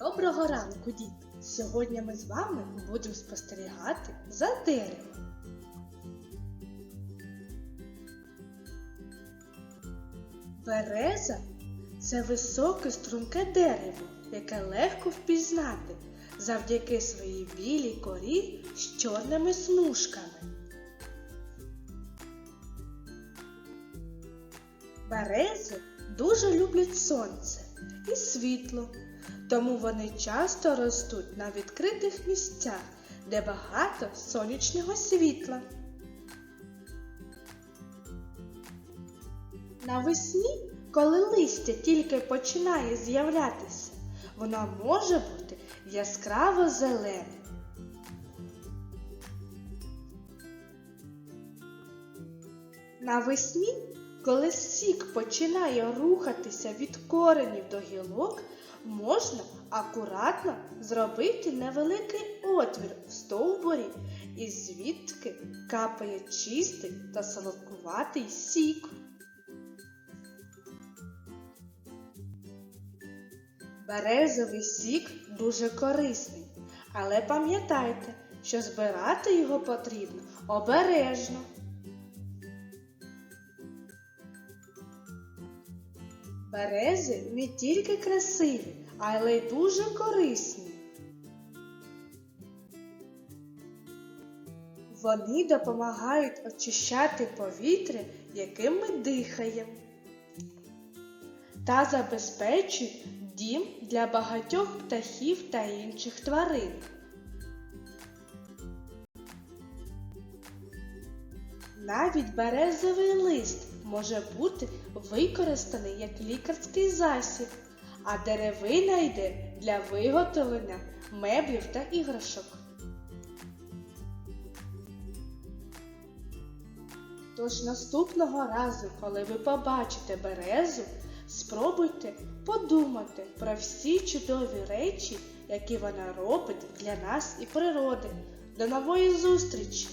Доброго ранку, діти! Сьогодні ми з вами будемо спостерігати за деревом. Береза це високе струнке дерево, яке легко впізнати завдяки своїй білій корі з чорними смужками. Берези дуже люблять сонце і світло, тому вони часто ростуть на відкритих місцях, де багато сонячного світла. Навесні, коли листя тільки починає з'являтися, воно може бути яскраво зеленим. Навесні, коли сік починає рухатися від коренів до гілок, можна акуратно зробити невеликий отвір в стовбурі, і звідки капає чистий та солодкуватий сік. Березовий сік дуже корисний, але пам'ятайте, що збирати його потрібно обережно. Берези не тільки красиві, але й дуже корисні. Вони допомагають очищати повітря, яким ми дихаємо, та забезпечують дім для багатьох птахів та інших тварин. Навіть березовий лист може бути використаний як лікарський засіб, а деревина йде для виготовлення меблів та іграшок. Тож наступного разу, коли ви побачите березу, спробуйте подумати про всі чудові речі, які вона робить для нас і природи. До нової зустрічі!